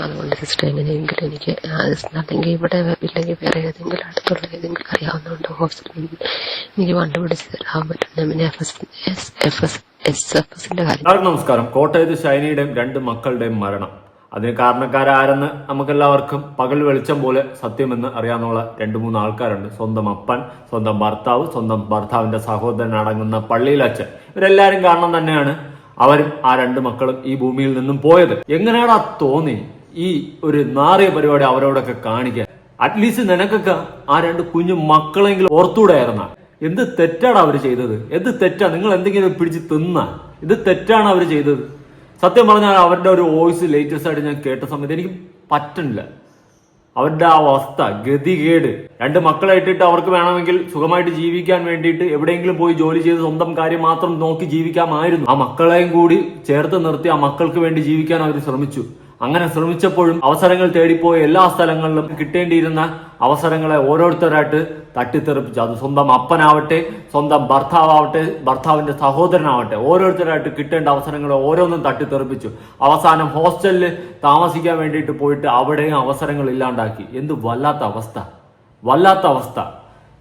അതുകൊണ്ട് സിസ്റ്റർ എങ്ങനെയെങ്കിലും എനിക്ക് അല്ലെങ്കിൽ ഇവിടെ ഇല്ലെങ്കിൽ വേറെ ഏതെങ്കിലും അടുത്തുള്ള ഏതെങ്കിലും അറിയാവുന്നതുകൊണ്ട് ഹോസ്പിറ്റലിൽ എനിക്ക് കണ്ടുപിടിച്ച് തരാൻ പറ്റുന്ന പിന്നെ F S F S S F എസിന്റെ കാര്യം. നമസ്കാരം. കോട്ടയത്ത് ഷൈനിയുടെയും രണ്ട് മക്കളുടെയും മരണം. അതിന് കാരണക്കാരാരെന്ന് നമുക്കെല്ലാവർക്കും പകൽ വെളിച്ചം പോലെ സത്യമെന്ന് അറിയാവുന്ന രണ്ട് മൂന്ന് ആൾക്കാരുണ്ട്. സ്വന്തം അപ്പൻ സ്വന്തം ഭർത്താവ് സ്വന്തം ഭർത്താവിന്റെ സഹോദരൻ അടങ്ങുന്ന പള്ളിയിലച്ഛൻ. ഇവരെല്ലാരും കാരണം തന്നെയാണ് അവരും ആ രണ്ട് മക്കളും ഈ ഭൂമിയിൽ നിന്നും പോയത്. എങ്ങനെയാടാ തോന്നി? ഈ ഒരു നാറിയ പരിപാടി അവരോടൊക്കെ കാണിക്കാൻ. അറ്റ്ലീസ്റ്റ് നിനക്കൊക്കെ ആ രണ്ട് കുഞ്ഞു മക്കളെങ്കിലും ഓർത്തൂടായിരുന്ന എന്ത് തെറ്റാണ് അവർ ചെയ്തത്? എന്ത് തെറ്റാ? നിങ്ങൾ എന്തെങ്കിലും പിടിച്ച് തിന്ന. ഇത് തെറ്റാണ് അവർ ചെയ്തത്. സത്യം പറഞ്ഞാൽ അവരുടെ ഒരു വോയിസ് ലേറ്റസ്റ്റ് ആയിട്ട് ഞാൻ കേട്ട സമയത്ത് എനിക്ക് പറ്റണില്ല. അവരുടെ ആ അവസ്ഥ ഗതികേട്. രണ്ട് മക്കളെ ഇട്ടിട്ട് അവർക്ക് വേണമെങ്കിൽ സുഖമായിട്ട് ജീവിക്കാൻ വേണ്ടിയിട്ട് എവിടെയെങ്കിലും പോയി ജോലി ചെയ്ത് സ്വന്തം കാര്യം മാത്രം നോക്കി ജീവിക്കാമായിരുന്നു. ആ മക്കളെയും കൂടി ചേർത്ത് നിർത്തി ആ മക്കൾക്ക് വേണ്ടി ജീവിക്കാൻ അവർ ശ്രമിച്ചു. അങ്ങനെ ശ്രമിച്ചപ്പോഴും അവസരങ്ങൾ തേടിപ്പോയ എല്ലാ സ്ഥലങ്ങളിലും കിട്ടേണ്ടിയിരുന്ന അവസരങ്ങളെ ഓരോരുത്തരായിട്ട് തട്ടിത്തെറിപ്പിച്ചു. അത് സ്വന്തം അപ്പനാവട്ടെ സ്വന്തം ഭർത്താവട്ടെ ഭർത്താവിന്റെ സഹോദരനാവട്ടെ ഓരോരുത്തരായിട്ട് കിട്ടേണ്ട അവസരങ്ങളെ ഓരോന്നും തട്ടിത്തെറിപ്പിച്ചു. അവസാനം ഹോസ്റ്റലിൽ താമസിക്കാൻ വേണ്ടിയിട്ട് പോയിട്ട് അവിടെയും അവസരങ്ങൾ ഇല്ലാണ്ടാക്കി. എന്ത് വല്ലാത്ത അവസ്ഥ. വല്ലാത്ത അവസ്ഥ.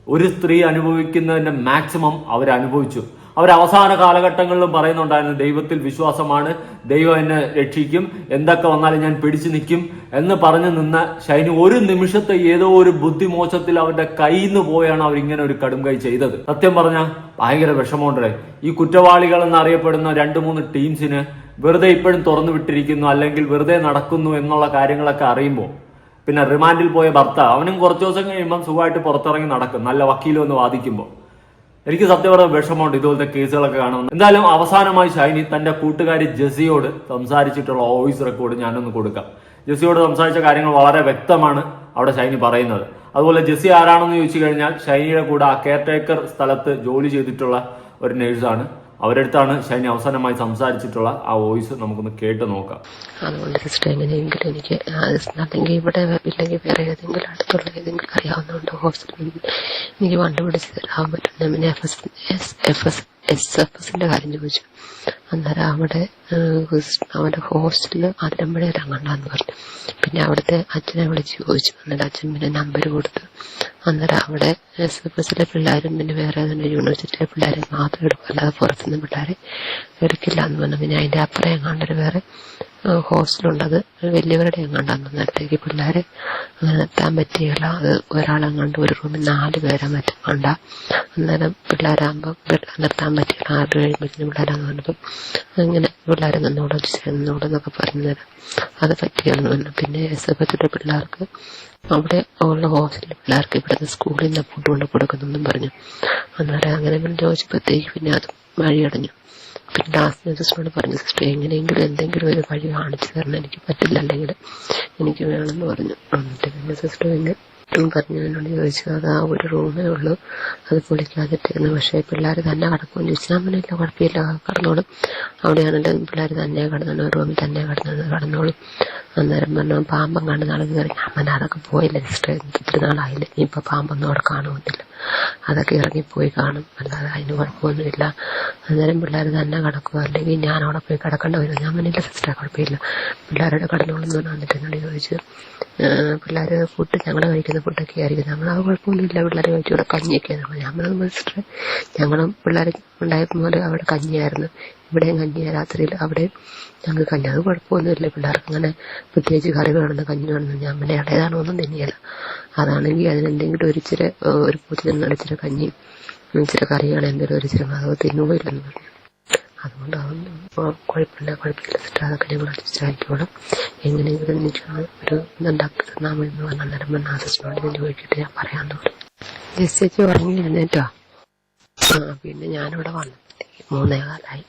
ഒരു സ്ത്രീ അനുഭവിക്കുന്നതിന്റെ മാക്സിമം അവരനുഭവിച്ചു. അവർ അവസാന കാലഘട്ടങ്ങളിലും പറയുന്നുണ്ടായിരുന്നു ദൈവത്തിൽ വിശ്വാസമാണ് ദൈവം എന്നെ രക്ഷിക്കും എന്തൊക്കെ വന്നാലും ഞാൻ പിടിച്ചു നിൽക്കും എന്ന് പറഞ്ഞു നിന്ന ഷൈനി ഒരു നിമിഷത്തെ ഏതോ ഒരു ബുദ്ധിമോശത്തിൽ അവരുടെ നിന്ന് പോയാണ് അവർ ഇങ്ങനെ ഒരു കടും കൈ ചെയ്തത്. സത്യം പറഞ്ഞാൽ ഭയങ്കര വിഷമമുണ്ടേ ഈ കുറ്റവാളികൾ എന്നറിയപ്പെടുന്ന രണ്ട് മൂന്ന് ടീംസിന് വെറുതെ ഇപ്പോഴും തുറന്നു വിട്ടിരിക്കുന്നു അല്ലെങ്കിൽ വെറുതെ നടക്കുന്നു എന്നുള്ള കാര്യങ്ങളൊക്കെ അറിയുമ്പോൾ. പിന്നെ റിമാൻഡിൽ പോയ ഭർത്താവ് അവനും കുറച്ചു ദിവസം കഴിയുമ്പം സുഖമായിട്ട് പുറത്തിറങ്ങി നടക്കും നല്ല വക്കീലും ഒന്ന് വാദിക്കുമ്പോൾ. എനിക്ക് സത്യം പറഞ്ഞ വിഷമമുണ്ട് ഇതുപോലത്തെ കേസുകളൊക്കെ കാണുന്നത് എന്തായാലും അവസാനമായി ഷൈനി തന്റെ കൂട്ടുകാരി ജെസിയോട് സംസാരിച്ചിട്ടുള്ള വോയിസ് റെക്കോർഡ് ഞാനൊന്ന് കൊടുക്കാം. ജെസിയോട് സംസാരിച്ച കാര്യങ്ങൾ വളരെ വ്യക്തമാണ് അവിടെ ഷൈനി പറയുന്നത്. അതുപോലെ ജെസി ആരാണെന്ന് ചോദിച്ചു കഴിഞ്ഞാൽ ഷൈനിയുടെ കൂടെ ആ കെയർ ടേക്കർ സ്ഥലത്ത് ജോലി ചെയ്തിട്ടുള്ള ഒരു നേഴ്സാണ് അവരടുത്താണ് ഷൈനി അവസാനമായി സംസാരിച്ചിട്ടുള്ള ആ വോയിസ് നമുക്കൊന്ന് കേട്ട് നോക്കാം. അതുകൊണ്ട് സിസ്റ്റർ എങ്ങനെയെങ്കിലും എനിക്ക് അല്ലെങ്കിൽ ഇവിടെ ഇല്ലെങ്കിൽ വേറെ ഏതെങ്കിലും അടുത്തുള്ള ഏതെങ്കിലും അറിയാവുന്നതുകൊണ്ട് ഹോസ്പിറ്റലിൽ എനിക്ക് കണ്ടുപിടിച്ച് തരാൻ പിന്നെ F S F S S F എസിന്റെ കാര്യം ചോദിച്ചു. അന്നേരം അവിടെ അവന്റെ ഹോസ്റ്റലിൽ അതിരമ്പഴയിൽ ഇറങ്ങണ്ടെന്ന് പറഞ്ഞു. പിന്നെ അവിടുത്തെ അച്ഛനെ വിളിച്ച് ചോദിച്ചു. അന്നേരം അച്ഛൻ പിന്നെ നമ്പർ കൊടുത്തു. അന്നേരം അവിടെ എസ് എഫ് എസിലെ പിള്ളേരും പിന്നെ വേറെ യൂണിവേഴ്സിറ്റിയിലെ പിള്ളേരെ മാത്രം എടുക്കും. അല്ലാതെ പുറത്തുനിന്ന് പിള്ളേരെ എടുക്കില്ല എന്ന് പറഞ്ഞു. പിന്നെ അതിന്റെ അപ്പുറം എങ്ങാണ്ടൊരു വേറെ ഹോസ്റ്റലുണ്ട് അത് വലിയവരുടെ എങ്ങാണ്ടാന്ന് നേരത്തേക്ക് പിള്ളേരെ അങ്ങനെ നിർത്താൻ പറ്റിയില്ല. അത് ഒരാളെങ്ങാണ്ട് ഒരു റൂമിൽ നാല് പേരെ മറ്റും അന്നേരം പിള്ളേരാകുമ്പോൾ നിർത്താൻ പറ്റിയില്ല. ആറ് കഴിയുമ്പോഴത്തേനും പിള്ളേരാന്ന് പറഞ്ഞപ്പം അങ്ങനെ പിള്ളേരെ നിന്നോടെ നിന്നോടെ എന്നൊക്കെ പറഞ്ഞു തരാം. അത് പറ്റിയാണെന്ന് പറഞ്ഞു. പിന്നെ എസ് എഫ് പിള്ളേർക്ക് അവിടെ ഉള്ള ഹോസ്റ്റലിലെ പിള്ളേർക്ക് ഇവിടുന്ന് സ്കൂളിൽ നിന്ന് ഫുഡ് കൊണ്ട് പറഞ്ഞു. അന്നേരം അങ്ങനെ പിന്നെ ചോദിച്ചപ്പോഴത്തേക്ക് പിന്നെ അത് വഴിയടഞ്ഞു. പിന്നെ ലാസ്റ്റ് സിസ്റ്ററോട് പറഞ്ഞു സിസ്റ്റർ എങ്ങനെയെങ്കിലും എന്തെങ്കിലും ഒരു വഴി കാണിച്ചു തരണം. എനിക്ക് പറ്റില്ല അല്ലെങ്കിൽ എനിക്ക് വേണമെന്ന് പറഞ്ഞു. എന്നിട്ട് പിന്നെ സിസ്റ്റർ പിന്നെ പറഞ്ഞു എന്നോട് ചോദിച്ചു അത് ആ ഒരു റൂമേ ഉള്ളൂ. അത് പൊളിക്കാതിട്ടിരുന്നു. പക്ഷേ പിള്ളേർ തന്നെ കിടക്കുമെന്ന് ചോദിച്ചാൽ അവനില്ല കുഴപ്പമില്ല. കടന്നോളും. അവിടെയാണെങ്കിലും പിള്ളേർ തന്നെ കിടന്നു റൂമിൽ തന്നെ കടന്നു കടന്നോളും. അന്നേരം പറഞ്ഞു പാമ്പം കാണുന്ന നാളെ കയറി അമ്മ അതൊക്കെ പോയില്ല സിസ്റ്റർ ഒത്തിരി നാളായില്ല? ഇപ്പൊ പാമ്പൊന്നും അവിടെ കാണുമെന്നില്ല അതൊക്കെ ഇറങ്ങിപ്പോയി കാണും. അല്ലാതെ അതിന് കുഴപ്പമൊന്നുമില്ല. അന്നേരം പിള്ളേർ തന്നെ കിടക്കുക അല്ലെങ്കിൽ ഞാൻ അവിടെ പോയി കിടക്കേണ്ട വരും. ഞാൻ പറഞ്ഞില്ല സിസ്റ്റർ കുഴപ്പമില്ല. പിള്ളേരുടെ കടന്നോളെന്ന് വന്നിട്ട് എന്നോട് ചോദിച്ചു പിള്ളേർ ഫുഡ് ഞങ്ങൾ കഴിക്കുന്ന ഫുഡൊക്കെ ആയിരിക്കും. ഞങ്ങൾ അത് കുഴപ്പമൊന്നുമില്ല. പിള്ളേർ കഴിച്ചു ഇവിടെ കഞ്ഞിയൊക്കെ കഞ്ഞിയൊക്കെയാണ് ഞാൻ പറഞ്ഞു സിസ്റ്റർ ഞങ്ങളും പിള്ളേർ ഉണ്ടായപ്പോൾ അവിടെ കഞ്ഞിയായിരുന്നു. ഇവിടെയും കഞ്ഞിയാ രാത്രിയിൽ. അവിടെയും ഞങ്ങൾക്ക് കഞ്ഞി. അത് കുഴപ്പമൊന്നുമില്ല. പിള്ളേർക്ക് അങ്ങനെ പ്രത്യേകിച്ച് കറി വേണമെന്ന് കഞ്ഞി വേണമെന്ന് ഞാൻ പിന്നെ ഇടയതാണോ ഒന്നും തന്നെയല്ല അതാണെങ്കിൽ അതിനെന്തെങ്കിലും ഒരു ഇച്ചിരി ഒരു പൂച്ച നിന്ന് ഇച്ചിരി കഞ്ഞി ഇച്ചിരി കറിയാണ് എന്തെങ്കിലും ഒരു ഇച്ചിരി അത് തിന്നുകയില്ലെന്ന് പറഞ്ഞു. അതുകൊണ്ട് അതൊന്നും കുഴപ്പമില്ല കുഴപ്പമില്ല. സിസ്റ്റർ അതൊക്കെ ഞങ്ങൾ അഡ്ജസ്റ്റ് ആയിക്കോളാം എങ്ങനെയെങ്കിലും എനിക്ക് ഒരു ഇതുണ്ടാക്കി എന്ന് പറഞ്ഞ അന്നേരം പറഞ്ഞ ആ സിസ്റ്ററിനോട് ഞാൻ ചോദിച്ചിട്ട് ഞാൻ പറയാൻ തോന്നി ജസ്റ്റ് ചേച്ചി ഉറങ്ങിയിരുന്നേറ്റോ ആ പിന്നെ ഞാനിവിടെ വന്നപ്പോഴത്തേക്ക് മൂന്നേ കാലായി.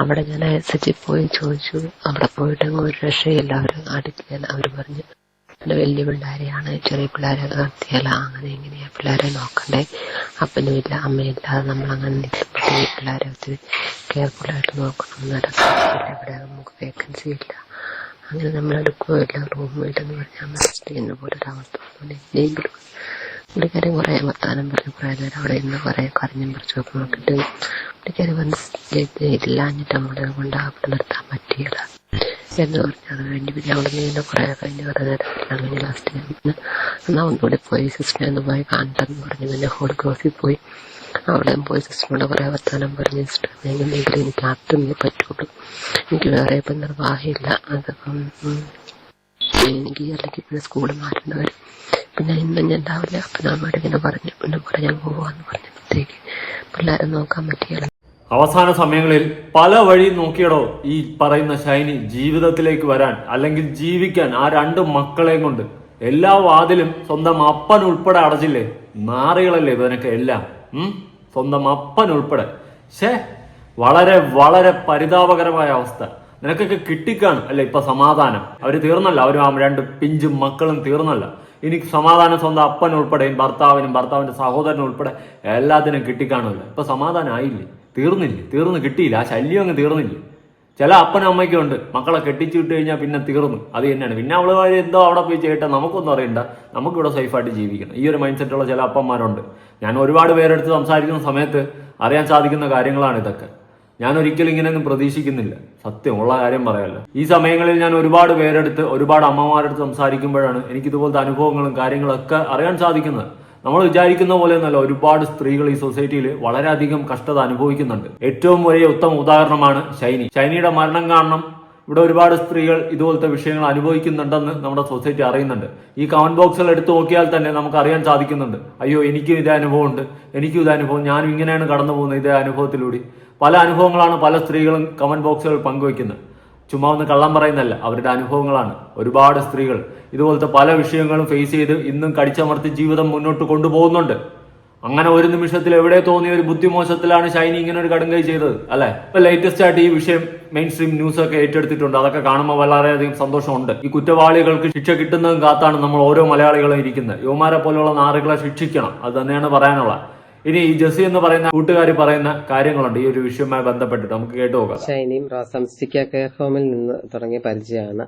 അവിടെ ഞാൻ എസ് എച്ച് പോയി ചോദിച്ചു. അവിടെ പോയിട്ടങ്ങ് ഒരു രക്ഷയില്ല. അവർ അടുക്കില്ല അവർ പറഞ്ഞു പിന്നെ വലിയ പിള്ളേരെയാണ് ചെറിയ പിള്ളേരെ നിർത്തിയല്ല അങ്ങനെ എങ്ങനെയാ പിള്ളേരെ നോക്കണ്ടേ? അപ്പനും ഇല്ല അമ്മയില്ലാതെ നമ്മൾ അങ്ങനെ നിൽക്കുമ്പോഴത്തേക്ക് പിള്ളേരെ ഒത്തിരി കെയർഫുള്ളായിട്ട് നോക്കണം ഇവിടെ നമുക്ക് വേക്കൻസി ഇല്ല. അങ്ങനെ നമ്മൾ എടുക്കുകയില്ല റൂമില്ലെന്ന് പറഞ്ഞാൽ മനസ്സിലാക്കുന്ന പോലെ ഒരവസ്ഥ എന്തെങ്കിലും പുള്ളിക്കാരൻ കുറെ വർത്താനം പറഞ്ഞു. കുറെ നേരം അവിടെ ഇന്ന് കുറെ കരഞ്ഞും പറിച്ചൊക്കെ നോക്കിയിട്ട് പുള്ളിക്കാരൻ മനസ്സിലായിട്ട് ഇതില്ലാഞ്ഞിട്ട് നമ്മളെ കൊണ്ട് അവിടെ നിർത്താൻ പറ്റിയില്ല. എന്ന് പറഞ്ഞു കഴിഞ്ഞ് പിന്നെ അവിടെ നിന്ന് കുറേ കഴിഞ്ഞ് കുറേ നേരം അങ്ങനെ ലാസ്റ്റ് ഞാൻ പിന്നെ എന്നാ ഒന്നുകൂടി പോയി സിസ്റ്റർ ഒന്ന് പോയി കാണട്ടെന്ന് പറഞ്ഞു പിന്നെ ക്രോസിൽ പോയി. അവിടെ പോയി സിസ്റ്ററിനോട് കുറെ വർത്താനം പറഞ്ഞ് സിസ്റ്റർ എങ്ങനെയെങ്കിലും എനിക്ക് ആർട്ടുന്നേ പറ്റുള്ളൂ. എനിക്ക് വേറെ ഇപ്പം നിർവാഹമില്ല അതപ്പം എനിക്ക് അല്ലെങ്കിൽ പിന്നെ സ്കൂൾ മാറ്റേണ്ടി വരും. പിന്നെ ഇന്നും ഞാൻ ഉണ്ടാവില്ല അപ്പം നമ്മോട് ഇങ്ങനെ പറഞ്ഞു പിന്നെ കുറേ ഞാൻ പോവാന്ന് പറഞ്ഞപ്പോഴത്തേക്ക് പിള്ളേരെ നോക്കാൻ പറ്റിയല്ല. അവസാന സമയങ്ങളിൽ പല വഴി നോക്കിയടോ ഈ പറയുന്ന ഷൈനി ജീവിതത്തിലേക്ക് വരാൻ അല്ലെങ്കിൽ ജീവിക്കാൻ ആ രണ്ട് മക്കളെയും കൊണ്ട്. എല്ലാ വാതിലും സ്വന്തം അപ്പൻ ഉൾപ്പെടെ അടച്ചില്ലേ? നാറികളല്ലേ ഇവനൊക്കെ എല്ലാം? സ്വന്തം അപ്പൻ ഉൾപ്പെടെ. ഷേ വളരെ വളരെ പരിതാപകരമായ അവസ്ഥ. നിനക്കൊക്കെ കിട്ടിക്കാണ്. അല്ലെ ഇപ്പൊ സമാധാനം. അവർ തീർന്നല്ല. അവരും ആ രണ്ട് പിഞ്ചും മക്കളും തീർന്നല്ല. ഇനി സമാധാനം സ്വന്തം അപ്പൻ ഉൾപ്പെടെയും ഭർത്താവിനും ഭർത്താവിന്റെ സഹോദരനും ഉൾപ്പെടെ എല്ലാത്തിനും കിട്ടിക്കാണല്ലോ ഇപ്പൊ സമാധാനം ആയില്ലേ? തീർന്നില്ലേ തീർന്ന് കിട്ടിയില്ല. ആ ശല്യം അങ്ങ് തീർന്നില്ല. ചില അപ്പനും അമ്മയ്ക്കും ഉണ്ട്. മക്കളെ കെട്ടിച്ചു വിട്ട് കഴിഞ്ഞാൽ പിന്നെ തീർന്നു. അത് തന്നെയാണ്. പിന്നെ കാര്യം എന്തോ അവിടെ പോയി ചെയ്യട്ടെ നമുക്കൊന്നും അറിയണ്ട. നമുക്കിവിടെ സേഫായിട്ട് ജീവിക്കണം. ഈ ഒരു മൈൻഡ് സെറ്റുള്ള ചില അപ്പന്മാരുണ്ട്. ഞാൻ ഒരുപാട് പേരെടുത്ത് സംസാരിക്കുന്ന സമയത്ത് അറിയാൻ സാധിക്കുന്ന കാര്യങ്ങളാണ് ഇതൊക്കെ. ഞാൻ ഒരിക്കലും ഇങ്ങനെയൊന്നും പ്രതീക്ഷിക്കുന്നില്ല. സത്യം ഉള്ള കാര്യം പറയല്ലോ ഈ സമയങ്ങളിൽ ഞാൻ ഒരുപാട് പേരെടുത്ത് ഒരുപാട് അമ്മമാരെടുത്ത് സംസാരിക്കുമ്പോഴാണ് എനിക്ക് ഇതുപോലത്തെ അനുഭവങ്ങളും കാര്യങ്ങളൊക്കെ അറിയാൻ സാധിക്കുന്നത്. നമ്മൾ വിചാരിക്കുന്ന പോലെ ഒന്നല്ല ഒരുപാട് സ്ത്രീകൾ ഈ സൊസൈറ്റിയിൽ വളരെയധികം കഷ്ടത അനുഭവിക്കുന്നുണ്ട്. ഏറ്റവും വലിയ ഉത്തമ ഉദാഹരണമാണ് ഷൈനി. ഷൈനിയുടെ മരണം കാരണം ഇവിടെ ഒരുപാട് സ്ത്രീകൾ ഇതുപോലത്തെ വിഷയങ്ങൾ അനുഭവിക്കുന്നുണ്ടെന്ന് നമ്മുടെ സൊസൈറ്റി അറിയുന്നുണ്ട്. ഈ കമന്റ് ബോക്സുകൾ എടുത്തു നോക്കിയാൽ തന്നെ നമുക്ക് അറിയാൻ സാധിക്കുന്നുണ്ട്. അയ്യോ എനിക്കും ഇതേ അനുഭവം ഉണ്ട് എനിക്കും ഇതേ അനുഭവം. ഞാനും ഇങ്ങനെയാണ് കടന്നു പോകുന്നത് ഇതേ അനുഭവത്തിലൂടെ. പല അനുഭവങ്ങളാണ് പല സ്ത്രീകളും കമന്റ് ബോക്സുകൾ പങ്കുവയ്ക്കുന്നത്. ചുമ്മാ ഒന്ന് കള്ളം പറയുന്നല്ല അവരുടെ അനുഭവങ്ങളാണ്. ഒരുപാട് സ്ത്രീകൾ ഇതുപോലത്തെ പല വിഷയങ്ങളും ഫേസ് ചെയ്ത് ഇന്നും കടിച്ചമർത്തി ജീവിതം മുന്നോട്ട് കൊണ്ടുപോകുന്നുണ്ട്. അങ്ങനെ ഒരു നിമിഷത്തിൽ എവിടെ തോന്നിയ ഒരു ബുദ്ധിമോശത്തിലാണ് ഷൈനി ഇങ്ങനെ ഒരു കടുങ്കൈ ചെയ്തത് അല്ലെ? ഇപ്പൊ ലേറ്റസ്റ്റ് ആയിട്ട് ഈ വിഷയം മെയിൻ സ്ട്രീം ന്യൂസ് ഒക്കെ ഏറ്റെടുത്തിട്ടുണ്ട്. അതൊക്കെ കാണുമ്പോൾ വളരെയധികം സന്തോഷമുണ്ട്. ഈ കുറ്റവാളികൾക്ക് ശിക്ഷ കിട്ടുന്നതും കാത്താണ് നമ്മൾ ഓരോ മലയാളികളും ഇരിക്കുന്നത്. യുവമാരെ പോലെയുള്ള നാറുകളെ ശിക്ഷിക്കണം. അത് തന്നെയാണ് പറയാനുള്ളത്. ഇനി ഈ ജസി എന്ന് പറയുന്ന കൂട്ടുകാരി പറയുന്ന കാര്യങ്ങളുണ്ട്. ഈ ഒരു വിഷയവുമായി ബന്ധപ്പെട്ടിട്ട് നമുക്ക് കേട്ടു നോക്കാം. ഷൈനിയും സംസ്ഥിക്ക കെയർ ഹോമിൽ നിന്ന് തുടങ്ങിയ പരിചയമാണ്.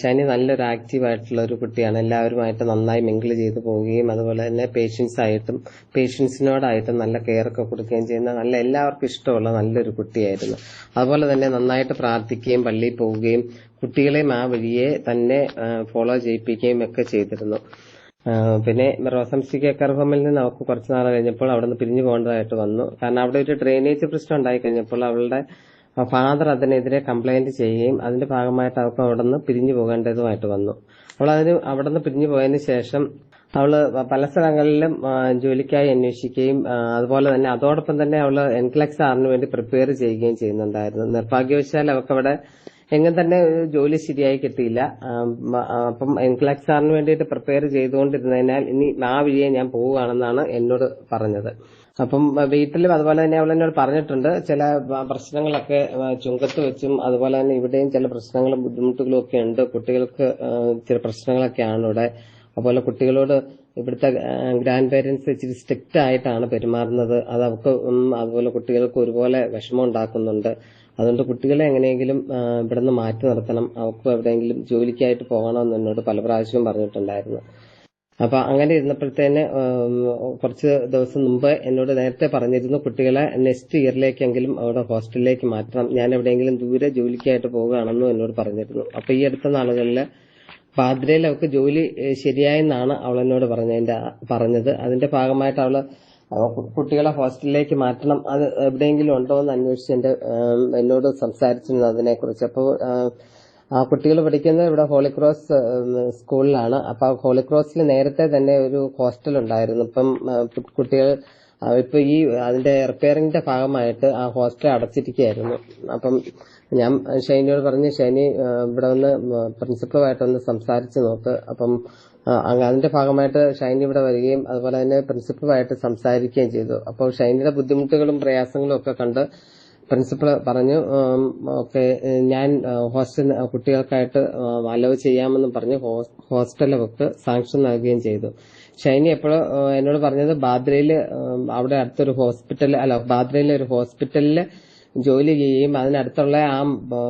ഷൈനി നല്ലൊരു ആക്റ്റീവ് ആയിട്ടുള്ള ഒരു കുട്ടിയാണ്. എല്ലാവരുമായിട്ട് നന്നായി മിങ്കിൾ ചെയ്ത് പോവുകയും അതുപോലെ തന്നെ പേഷ്യൻസ് ആയിട്ടും പേഷ്യൻസിനോടായിട്ടും നല്ല കെയർ ഒക്കെ കൊടുക്കുകയും ചെയ്യുന്ന നല്ല എല്ലാവർക്കും ഇഷ്ടമുള്ള നല്ലൊരു കുട്ടിയായിരുന്നു. അതുപോലെ തന്നെ നന്നായിട്ട് പ്രാർത്ഥിക്കുകയും പള്ളിയിൽ പോവുകയും കുട്ടികളെയും ആ വഴിയെ തന്നെ ഫോളോ ചെയ്യിപ്പിക്കുകയും ഒക്കെ ചെയ്തിരുന്നു. പിന്നെ റോസംസി കേക്കർ ഹോമിൽ നിന്ന് അവൾക്ക് കുറച്ച് നാൾ കഴിഞ്ഞപ്പോൾ അവിടെ നിന്ന് പിരിഞ്ഞു പോകേണ്ടതായിട്ട് വന്നു. കാരണം അവിടെ ഒരു ഡ്രെയിനേജ് പ്രശ്നം ഉണ്ടായി കഴിഞ്ഞപ്പോൾ അവളുടെ ഫാദർ അതിനെതിരെ കംപ്ലൈന്റ് ചെയ്യുകയും അതിന്റെ ഭാഗമായിട്ട് അവൾക്ക് അവിടെ നിന്ന് പിരിഞ്ഞു പോകേണ്ടതുമായിട്ട് വന്നു. അവൾ അതിന് അവിടെ നിന്ന് പിരിഞ്ഞു പോയതിനു ശേഷം അവൾ പല സ്ഥലങ്ങളിലും ജോലിക്കായി അന്വേഷിക്കുകയും അതുപോലെ തന്നെ അതോടൊപ്പം തന്നെ അവൾ എൻക്ലക്സ് ആറിന് വേണ്ടി പ്രിപ്പയർ ചെയ്യുകയും ചെയ്യുന്നുണ്ടായിരുന്നു. നിർഭാഗ്യവശാൽ അവൾക്ക് എങ്ങും തന്നെ ജോലി ശരിയായി കിട്ടിയില്ല. അപ്പം എൻക്ലാക്സ് സാറിന് വേണ്ടിയിട്ട് പ്രിപ്പയർ ചെയ്തുകൊണ്ടിരുന്നതിനാൽ ഇനി ആ വഴിയെ ഞാൻ പോവുകയാണെന്നാണ് എന്നോട് പറഞ്ഞത്. അപ്പം വീട്ടിലും അതുപോലെ തന്നെ അവൾ എന്നോട് പറഞ്ഞിട്ടുണ്ട്. ചില പ്രശ്നങ്ങളൊക്കെ ചുങ്കത്ത് വെച്ചും അതുപോലെ തന്നെ ഇവിടെയും ചില പ്രശ്നങ്ങളും ബുദ്ധിമുട്ടുകളും ഒക്കെ ഉണ്ട്. കുട്ടികൾക്ക് ചില പ്രശ്നങ്ങളൊക്കെയാണ് ഇവിടെ. അതുപോലെ കുട്ടികളോട് ഇവിടുത്തെ ഗ്രാൻഡ് പേരൻസ് ഇച്ചിരി സ്ട്രിക്റ്റ് ആയിട്ടാണ് പെരുമാറുന്നത്. അത് അവർക്ക് അതുപോലെ കുട്ടികൾക്ക് ഒരുപോലെ വിഷമം ഉണ്ടാക്കുന്നുണ്ട്. അതുകൊണ്ട് കുട്ടികളെ എങ്ങനെയെങ്കിലും ഇവിടെ ഇവിടുന്ന് മാറ്റി നിർത്തണം. അവർക്ക് എവിടെയെങ്കിലും ജോലിക്കായിട്ട് പോകണമെന്ന് എന്നോട് പല പ്രാവശ്യവും പറഞ്ഞിട്ടുണ്ടായിരുന്നു. അപ്പൊ അങ്ങനെ ഇരുന്നപ്പോഴത്തേന് കുറച്ച് ദിവസം മുമ്പ് എന്നോട് നേരത്തെ പറഞ്ഞിരുന്നു കുട്ടികളെ നെക്സ്റ്റ് ഇയറിലേക്കെങ്കിലും അവിടെ ഹോസ്റ്റലിലേക്ക് മാറ്റണം. ഞാൻ എവിടെയെങ്കിലും ദൂരെ ജോലിക്കായിട്ട് പോവുകയാണെന്നും എന്നോട് പറഞ്ഞിരുന്നു. അപ്പൊ ഈ അടുത്ത നാളുകളിൽ പാദ്രയിൽ അവൾക്ക് ജോലി ശരിയായെന്നാണ് അവൾ എന്നോട് പറഞ്ഞതിന്റെ പറഞ്ഞത്. അതിന്റെ ഭാഗമായിട്ട് അവൾ കു- കുട്ടികളെ ഹോസ്റ്റലിലേക്ക് മാറ്റണം. അത് എവിടെയെങ്കിലും ഉണ്ടോ എന്ന് അന്വേഷിച്ച് എന്റെ എന്നോട് സംസാരിച്ചിരുന്നു അതിനെക്കുറിച്ച്. അപ്പോൾ ആ കുട്ടികൾ പഠിക്കുന്നത് ഇവിടെ ഹോളിക്രോസ് ക്രോസ് സ്കൂളിലാണ്. അപ്പൊ ആ ഹോളിക്രോസിൽ നേരത്തെ തന്നെ ഒരു ഹോസ്റ്റൽ ഉണ്ടായിരുന്നു. ഇപ്പം കുട്ടികൾ ഇപ്പൊ ഈ അതിന്റെ റിപ്പയറിംഗിന്റെ ഭാഗമായിട്ട് ആ ഹോസ്റ്റൽ അടച്ചിരിക്കുകയായിരുന്നു. അപ്പം ഞാൻ ഷൈനിയോട് പറഞ്ഞു ഷൈനി ഇവിടെ വന്ന് പ്രിൻസിപ്പളുമായിട്ടൊന്ന് സംസാരിച്ച് നോക്ക്. അപ്പം അതിന്റെ ഭാഗമായിട്ട് ഷൈനി ഇവിടെ വരികയും അതുപോലെ തന്നെ പ്രിൻസിപ്പളുമായിട്ട് സംസാരിക്കുകയും ചെയ്തു. അപ്പോൾ ഷൈനിയുടെ ബുദ്ധിമുട്ടുകളും പ്രയാസങ്ങളും ഒക്കെ കണ്ട് പ്രിൻസിപ്പൾ പറഞ്ഞു ഓക്കെ ഞാൻ ഹോസ്റ്റൽ കുട്ടികൾക്കായിട്ട് അലവ് ചെയ്യാമെന്ന് പറഞ്ഞ് ഹോസ്- ഹോസ്റ്റൽ അവർക്ക് സാങ്ഷൻ നൽകുകയും ചെയ്തു. ഷൈനി എപ്പോഴും എന്നോട് പറഞ്ഞത് ബാദ്രയിൽ അവിടെ അടുത്തൊരു ഹോസ്പിറ്റൽ അല്ല ബാദ്രയിലെ ഒരു ഹോസ്പിറ്റലിൽ ജോലി ചെയ്യുകയും അതിനടുത്തുള്ള ആ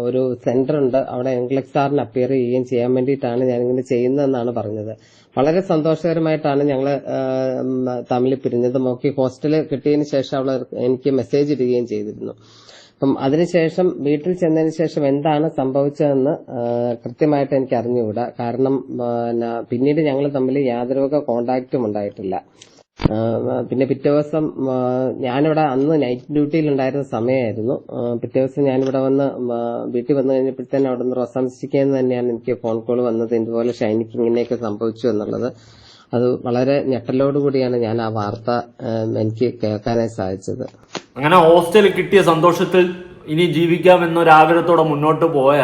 ഒരു സെന്റർ ഉണ്ട്. അവിടെ എംഗ്ലക്സ് സാറിന് അപ്പിയർ ചെയ്യുകയും ചെയ്യാൻ വേണ്ടിയിട്ടാണ് ഞാനിങ്ങനെ ചെയ്യുന്നതെന്നാണ് പറഞ്ഞത്. വളരെ സന്തോഷകരമായിട്ടാണ് ഞങ്ങൾ തമ്മിൽ പിരിഞ്ഞത്. നോക്കി ഹോസ്റ്റൽ കിട്ടിയതിന് ശേഷം അവൾ എനിക്ക് മെസ്സേജ് ഇടുകയും ചെയ്തിരുന്നു. അപ്പം അതിനുശേഷം വീട്ടിൽ ചെന്നതിന് ശേഷം എന്താണ് സംഭവിച്ചതെന്ന് കൃത്യമായിട്ട് എനിക്ക് അറിഞ്ഞുകൂടാ കാരണം പിന്നീട് ഞങ്ങൾ തമ്മിൽ യാതൊരു കോണ്ടാക്റ്റും ഉണ്ടായിട്ടില്ല. പിന്നെ പിറ്റേ ദിവസം ഞാനിവിടെ അന്ന് നൈറ്റ് ഡ്യൂട്ടിയിൽ ഉണ്ടായിരുന്ന സമയമായിരുന്നു പിറ്റേ ദിവസം ഞാനിവിടെ വന്ന് വീട്ടിൽ വന്നു കഴിഞ്ഞപ്പോഴത്തേനും അവിടെ നിന്ന് റൊസാംസിക്കെന്ന് തന്നെയാണ് എനിക്ക് ഫോൺ കോൾ വന്നത്. ഇതുപോലെ ഷൈനിക്ക് ഇങ്ങനെയൊക്കെ സംഭവിച്ചു എന്നുള്ളത്. അത് വളരെ ഞെട്ടലോടുകൂടിയാണ് ഞാൻ ആ വാർത്ത എനിക്ക് കേൾക്കാനായി സാധിച്ചത്. അങ്ങനെ ഹോസ്റ്റലിൽ കിട്ടിയ സന്തോഷത്തിൽ ഇനി ജീവിക്കാം എന്നൊരാഗ്രഹത്തോടെ മുന്നോട്ട് പോയ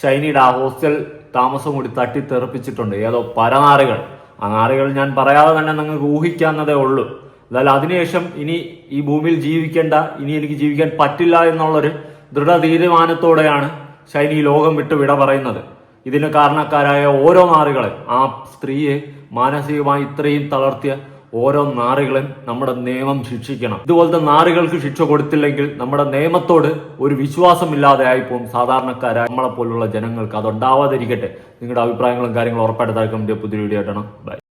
ഷൈനിയുടെ ആ ഹോസ്റ്റൽ താമസം കൂടി തട്ടി തെറിപ്പിച്ചിട്ടുണ്ട് ഏതോ പരനാറികൾ. ആ നാറികൾ ഞാൻ പറയാതെ തന്നെ നിങ്ങൾക്ക് ഊഹിക്കാവുന്നതേ ഉള്ളൂ. എന്തായാലും അതിനുശേഷം ഇനി ഈ ഭൂമിയിൽ ജീവിക്കേണ്ട ഇനി എനിക്ക് ജീവിക്കാൻ പറ്റില്ല എന്നുള്ളൊരു ദൃഢ തീരുമാനത്തോടെയാണ് ശൈനി ലോകം വിട്ട് വിട പറയുന്നത്. ഇതിന് കാരണക്കാരായ ഓരോ നാറുകളെ ആ സ്ത്രീയെ മാനസികമായി ഇത്രയും തളർത്തിയ ഓരോ നാറുകളും നമ്മുടെ നിയമം ശിക്ഷിക്കണം. ഇതുപോലത്തെ നാറുകൾക്ക് ശിക്ഷ കൊടുത്തില്ലെങ്കിൽ നമ്മുടെ നിയമത്തോട് ഒരു വിശ്വാസമില്ലാതെ ആയിപ്പോവും സാധാരണക്കാരായ നമ്മളെ പോലുള്ള ജനങ്ങൾക്ക്. അതുണ്ടാവാതിരിക്കട്ടെ. നിങ്ങളുടെ അഭിപ്രായങ്ങളും കാര്യങ്ങളും ഉറപ്പായിട്ട് താഴ്ക്കാൻ പുതിയ വീഡിയോ ആയിട്ടാണ് ബൈ